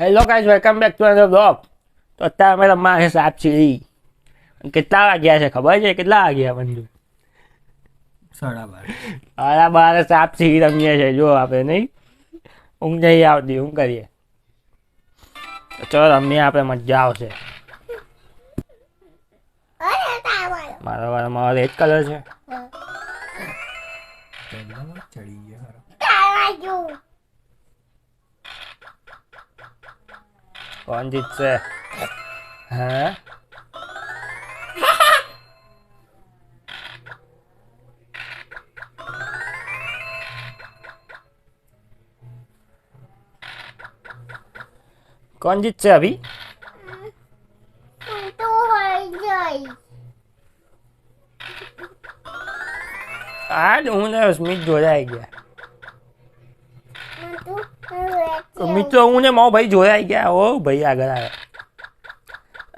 Hello guys welcome back to another blog તો અત્યારે અમે રમવા છે સાપ સીડી કેટલા વાગ્યા છે? ખબર છે? કેટલા વાગ્યા બંધુ સાડા બાર. સાડા બાર સાપ સીડી રમીએ છે જો આપણે નહીં? ઊંઘ નહીં આવતી. ઊંઘ કરીએ? તો ચલો રમીએ આપણે. મજા આવશે. મારો વાળો મારો રેડ કલર છે. ચડી ગયા. કોણ જીતશે હે કોણ જીતશે અભી આજ હું ને સ્મિત જોડાઈ ગયા મિત્રો હું ને મારો ભાઈ જોડાઈ ગયા. ઓ ભાઈ આગળ આવે.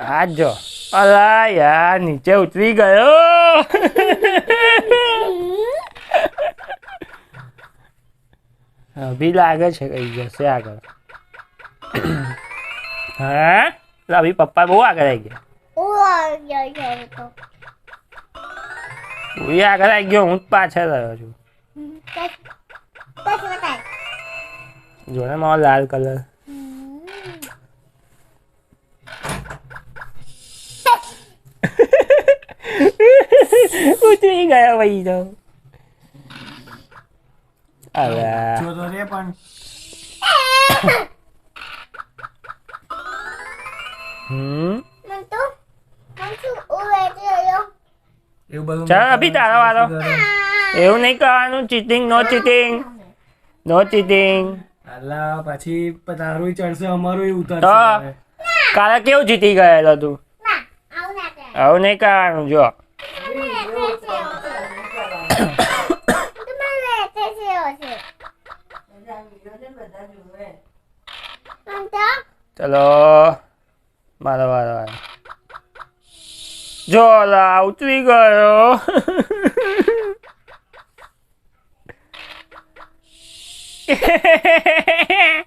આજ જો. અલા યાર નીચે ઉતરી ગયો. અભી લાગે છે કઈ જશે આગળ. હા? અભી પપ્પા બહુ આગળ આવી ગયા હું આગળ આવી ગયો. હું જ પાછળ રહ્યો છું. જો ને મારો લાલ કલર. ઉતરી ગયો ભાઈ તો. હવે. જો તો રે પણ. હમ. એવું બધું ચાલ અભી તારો વારો. એવું નહીં કરવાનું cheating no cheating no cheating અલા પછી તારું ચડશે અમારું ઉતરશે કાલે કેવું જીતી ગયેલો તું? આવું નહીં કરવાનું જો. ચલો મારો વારો જો લા ઉતરી ગયો હમ.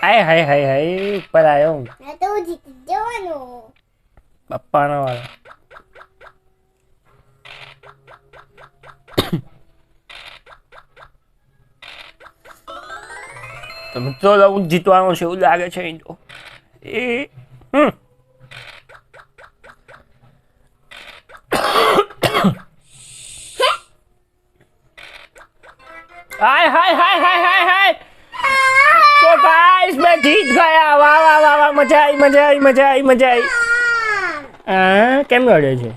હાય હાય હાય હાય ઉપર આવ્યો હું. પપ્પાનો વાળો તો મિત્રો હું જીતવાનું છે એવું લાગે છે અહીં તો. એ હમ. હાય હાય હાય હાય હાય હાય. તો ગાઈસ મેં જીત ગયા. વાહ વાહ વાહ વાહ મજા આવી મજા આવી મજા આવી મજા આવી. હા. કેમ રડે છે?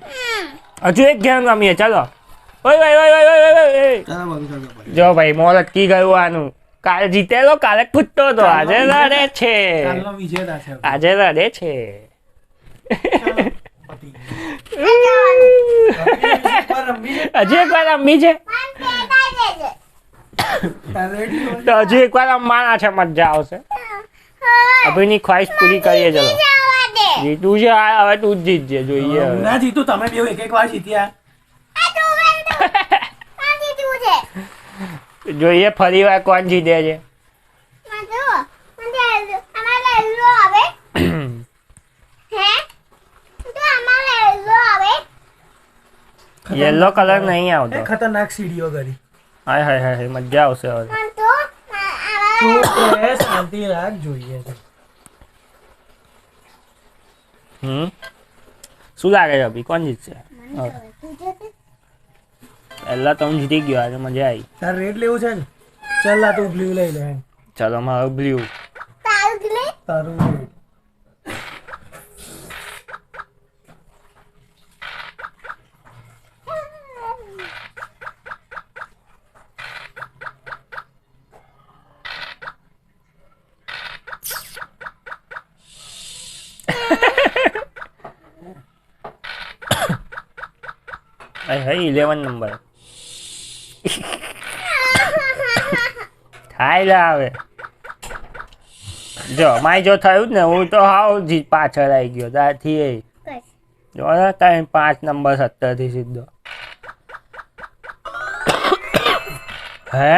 હજુ એક ગેમ રમીએ ચાલો. ઓય ઓય ઓય જો ભાઈ મોરત કી ગયું આનું. કાલે જીતેલો કાલે ફૂટતો હતો. આજે રડે છે. આજે રડે છે. એકવાર રમી હજી એક વાર રમી છે? તો હજી એક વાર રમવાના છે મજા આવશે. અભિની ખ્વાહિશ પૂરી કરીએ ચલો. જીતું છે હવે તું જ જીતજે જોઈએ. ના જીતું તમે બે એક એક વાર જીત્યા. જોઈએ ફરી વાર કોણ જીતે છે? યલો કલર નહીં આવતો. ખતરનાક સીડીઓ કરી. હાય હાય હાય હાય, મજા આવશે હવે. તું શાંતિ રાખ જોઈએ હમ? શું લાગે છે અભી? કોણ જીતશે? પહેલા તો હું જીતી ગયો આજે મજા આવી તાર રેડ લેવું છે ને ચાલ આ તું બ્લુ લઈ લે ચાલો મારું બ્લુ તારું હાય ઇલેવન નંબર થાય લે હવે જો માય જો થયું જ ને હું તો હાવ જી પાછળ આવી ગયો ત્યાંથી એ જો ને ત્રણ પાંચ નંબર સત્તરથી સીધો હે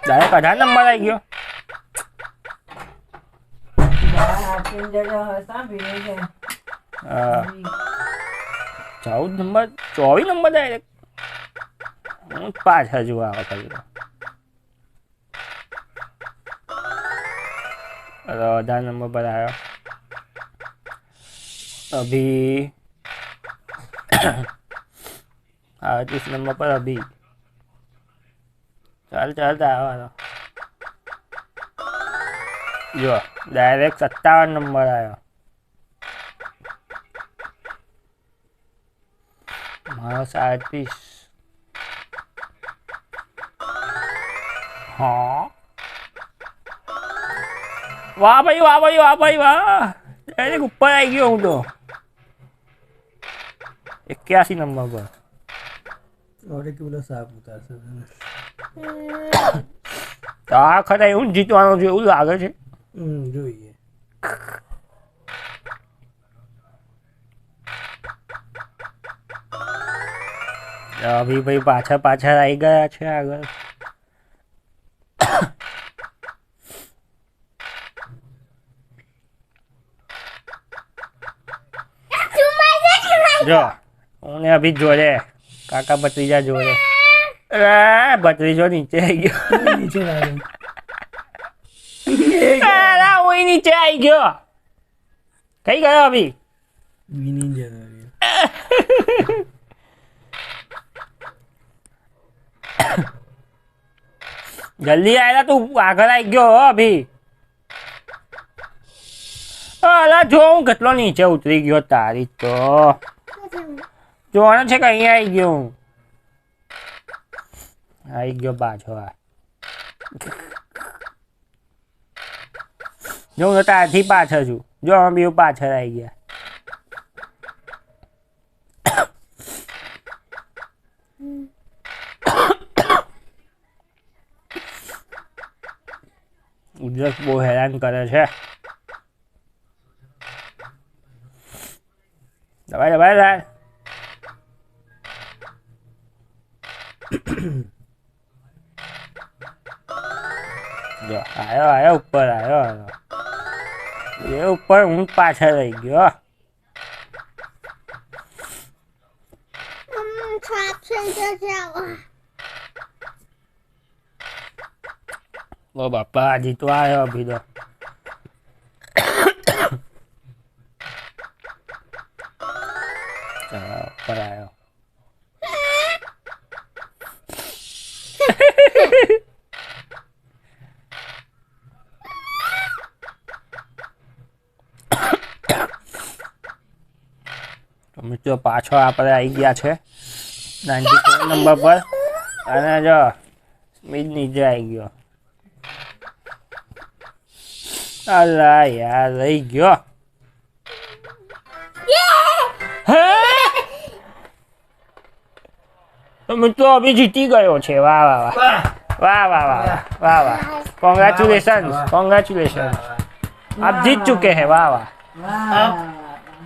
ડાયરેક્ટ અઢાર નંબર આવી ગયો હા. ચૌદ નંબર ચોવીસ નંબર ડાયરેક્ટ હું પાંચ હજુ આવે કરી दाना में बनाया अभी आज इस नंबर पर अभी चल चल जाओ यो डायरेक्ट सत्तावन नंबर आया મારો સાડત્રીસ હા વાહ ભાઈ વાહ ભાઈ વાહ ભાઈ વાહ. ડાયરેક્ટ ઉપર આવી ગયો હું તો. એક્યાસી નંબર પર. ઉતારશે. તો આ ખરા એવું જીતવાનો છે એવું લાગે છે. જોઈએ. અભી ભાઈ પાછળ પાછળ આવી ગયા છે આગળ. જો. હું અભી જોડે. કાકા ભત્રીજા જોડે. એ ભત્રીજો નીચે આવી ગયો. નીચે આવી નીચે આવી ગયો. કઈ ગયો અભી. જલ્દી આયેલા, તું આગળ આવી ગયો અભી. અલા જો, હું કેટલો નીચે ઉતરી ગયો તારી તો. જોવાનું છે કે અહીંયા આવી ગયો હું આવી ગયો પાછો આ જો હું તો તારથી પાછળ છું જો અમે બી પાછળ આવી ગયા ઉદ્રસ બહુ હેરાન કરે છે દબાઈ દબાઈ જો આયો આયો ઉપર આયો આયો. એ ઉપર હું પાછળ રહી ગયો ઓ બાપા હજી તો આવ્યો ચાલો, ઉપર આવ્યો તો મિત્રો પાછો આપણે આવી ગયા છે નાઇન્ટી ફોર નંબર પર. અને જો સ્મિત નીચે આવી ગયો. અલા યાર રહી ગયો. હે? તમે તો અભી જીતી ગયો છે વાહ वाह वाह वाह वाह वाह વાહ वाह कांग्रेचुलेशन કોંગ્રેચ્યુલેશન આપ જીત ચુકે હે वाह વાહ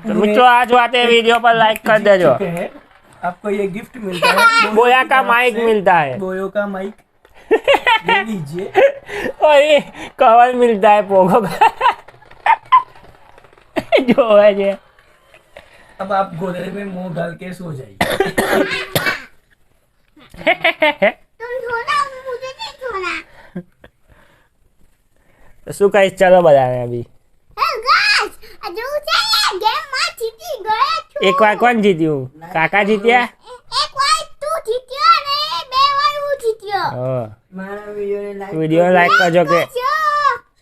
तो मित्रों आज वाते वीडियो पर लाइक कर दे जो आपको ये गिफ्ट मिलता है। बोया का माइक मिलता है। बोयो का माइक लीजिए। और ये कवर मिलता है पोगो का। जो है ये। अब आप गोदरे में मुँह डाल के सो जाइए। શું કહીશ? ચાલો બધાને અભી એક વાર કોણ જીત્યું? કાકા જીત્યા? વીડિયો લાઈક કરજો. કે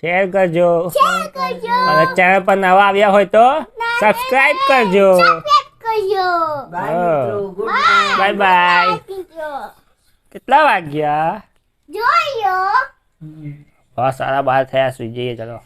શેર કરજો. અને ચેનલ પર નવા આવ્યા હોય તો સબસ્ક્રાઈબ કરજો. જોયો બાય બાય બાય કેટલા વાગ્યા? જોયો બસ સારા બહાર થયા સુઈ જઈએ ચલો.